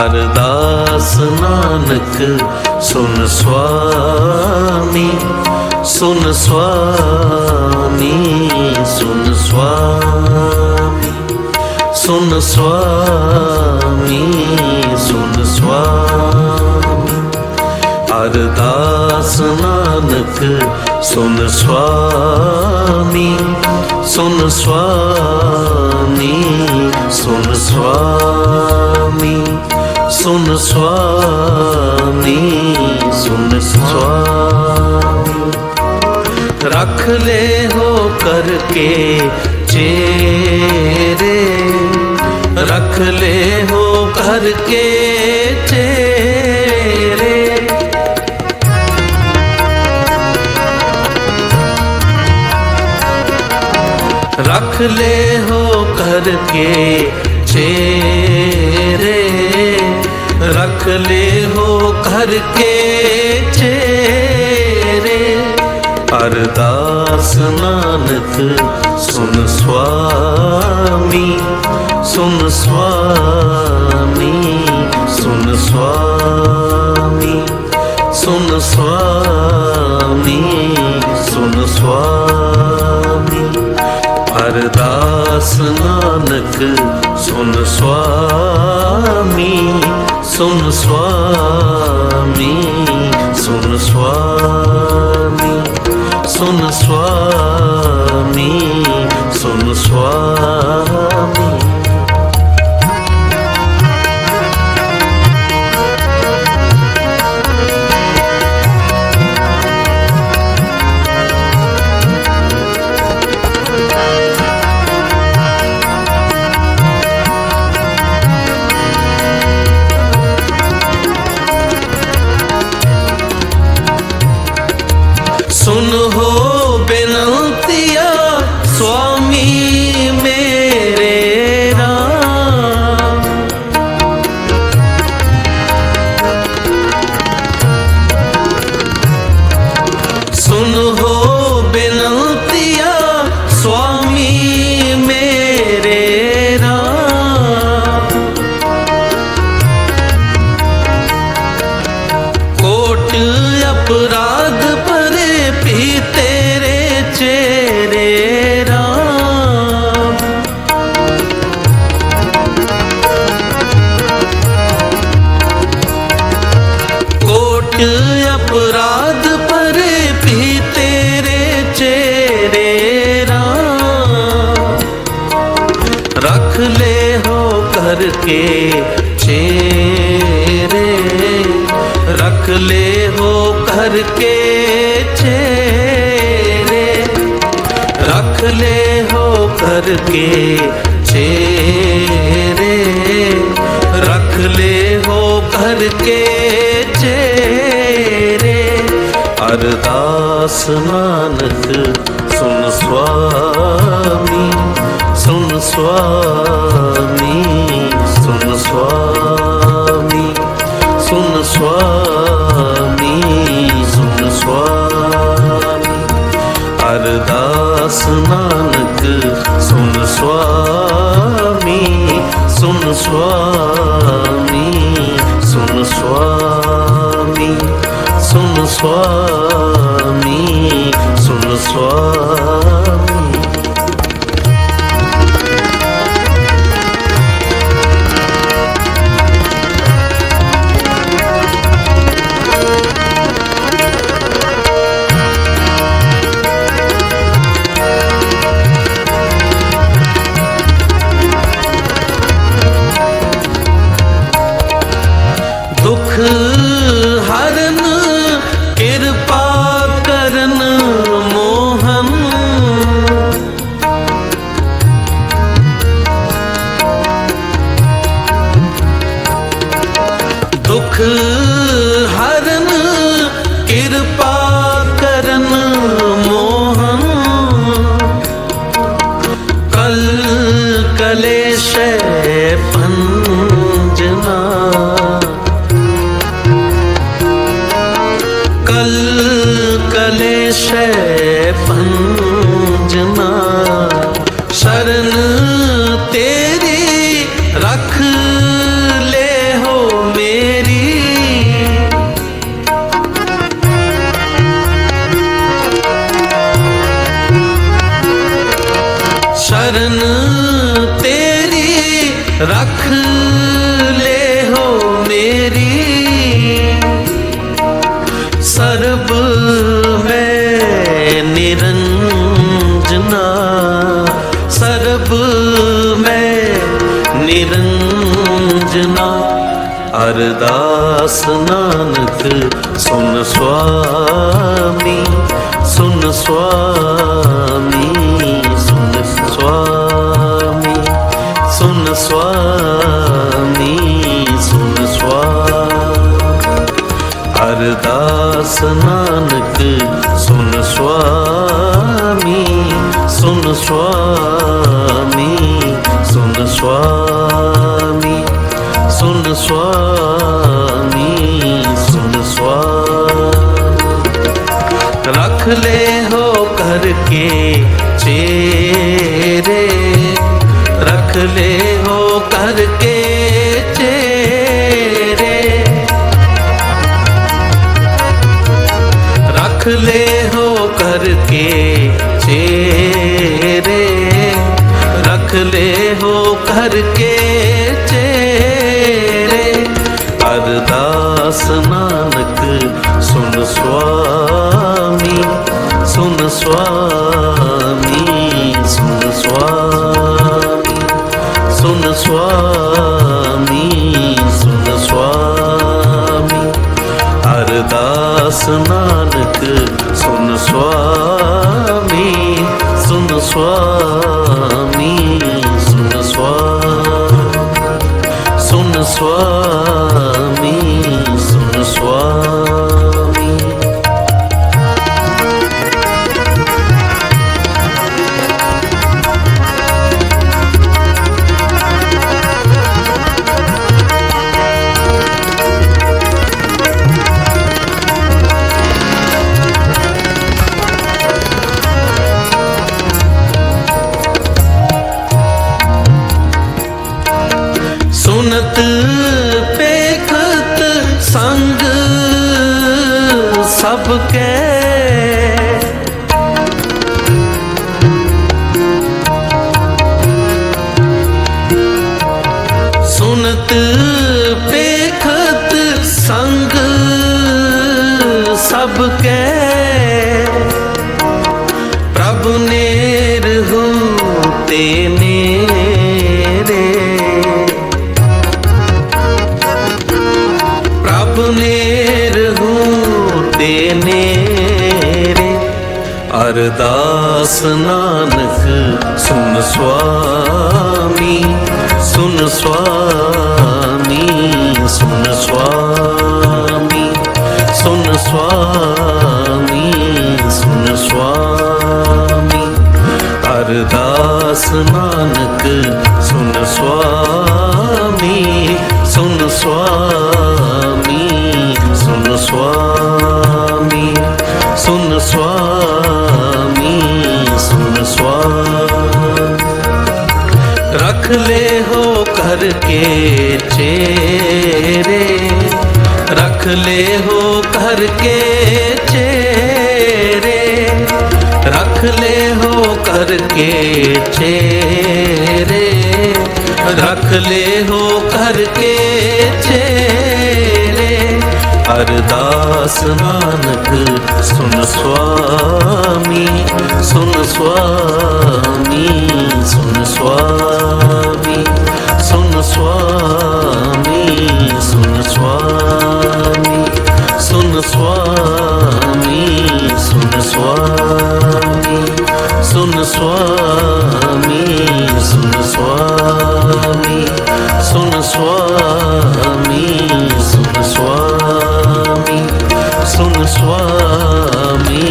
ਅਰਦਾਸ ਨਾਨਕ, ਸੁਨ ਸੁਆਮੀ ਸੁਨ ਸੁਆਮੀ ਸੁਨ ਸੁਆਮੀ ਸੁਨ ਸੁਆਮੀ ਸੁਨ ਸੁਆਮੀ। ਅਰਦਾਸ ਨਾਨਕ, ਸੁਨ ਸੁਆਮੀ ਸੁਨ ਸੁਆਮੀ ਸੁਨ ਸੁਆਮੀ। ਸੁਨ ਸੁਆਮੀ ਸੁਨ ਸੁਆਮੀ। ਰੱਖ ਲੈ ਹੋ ਕਰਕੇ ਚੇਰੇ। ਰੱਖ ਲੈ ਹੋ ਕਰਕੇ ਚੇਰੇ। ਰੱਖ ਲੈ ਹੋ ਕਰਕੇ ਚੇਰੇ। ਰੱਖ ਲੈ ਹੋ ਕਰਕੇ ਚੇਰੇ ਅਰਦਾਸ ਨਾਨਕ ਸੁਨ ਸੁਆਮੀ ਸੁਨ ਸੁਆਮੀ ਸੁਨ ਸੁਆਮੀ ਸੁਨ ਸੁਆਮੀ ਸੁਨ ਸੁਆਮੀ ਅਰਦਾਸ ਨਾਨਕ ਸੁਨ ਸੁਆਮੀ ਸੁਨ ਸੁਆਮੀ ਸੁਨ ਸੁਆਮੀ ਸੁਨ ਸੁਆਮੀ ਸੁਨ ਸੁਆਮੀ। ਰੱਖ ਲੈ ਹੋ ਕਰਕੇ ਚੇਰੇ ਰੱਖ ਲੈ ਹੋ ਕਰਕੇ ਚੇਰੇ ਰੱਖ ਲੈ ਹੋ ਕਰਕੇ ਚੇਰੇ ਅਰਦਾਸ ਨਾਨਕ ਸੁਨ ਸੁਆਮੀ ਸੁਨ ਸੁਆਮੀ ਸੁਨ ਸੁਆਮੀ ਸੁਨ ਸੁਆਮੀ ਨਾਨਕ ਸੁਨ ਸੁਆਮੀ ਸੁਨ ਸੁਆਮੀ ਸੁਨ ਸੁਆਮੀ ਸੁਨ ਸੁਆਮੀ ਸੁਨ ਸੁਆਮੀ। ਦੁਖ ਹਰਨ ਰੱਖ ਲੈ ਹੋ ਮੇਰੀ। ਸਰਬ ਮੈਂ ਨਿਰੰਜਨਾ। ਸਰਬ ਮੈਂ ਨਿਰੰਜਨਾ। ਅਰਦਾਸ ਨਾਨਕ ਸੁਨ ਸੁਆਮੀ ਸੁਨ ਸੁਆਮੀ ਸੁਨ ਸੁਆਮੀ। ਸੁਆਮੀ ਸੁਨ ਸੁਆ ਅਰਦਾਸ ਨਾਨਕ ਸੁਨ ਸੁਆਮੀ ਸੁਨ ਸੁਆਮੀ ਸੁਨ ਸੁਆਮੀ ਸੁਨ ਸੁਆਮੀ ਸੁਨ ਸੁਆ ਰੱਖ ਲੈ ਹੋ ਕਰਕੇ ਚੇਰੇ रख ले हो करके चेरे रख ले हो करके चेरे रख ले हो करके चेरे अरदास नानक सुन स्वामी सुन स्वामी ਸੁਆਮੀ ਸੁਨ ਸੁਆਮੀ ਅਰਦਾਸ ਨਾਨਕ ਸੁਨ ਸੁਆਮੀ ਸੁਨ ਸੁਆਮੀ ਸੁਨ ਸੁਆਮੀ ਸੁਨ ਸੁਆਮੀ ਸੁਨਤ ਪੇਖਤ ਸੰਗ ਸਭ ਕੈ। ਸੁਨਤ ਹੋ ਤੇ ਨੇਰੇ ਅਰਦਾਸ ਨਾਨਕ ਸੁਨ ਸੁਆਮੀ ਸੁਨ ਸੁਆਮੀ ਸੁਨ ਸੁਆਮੀ। ले हो करके चेरे रख ले हो करके चेरे रख ले हो करके चेरे रख ले हो करके चेरे ਹਰਦਾਸ ਨਾਨਕ ਸੁਨ ਸੁਆਮੀ ਸੁਨ ਸੁਆਮੀ ਸੁਨ ਸੁਆਮੀ ਸੁਨ ਸੁਆਮੀ। ಸ್ವಾಮಿ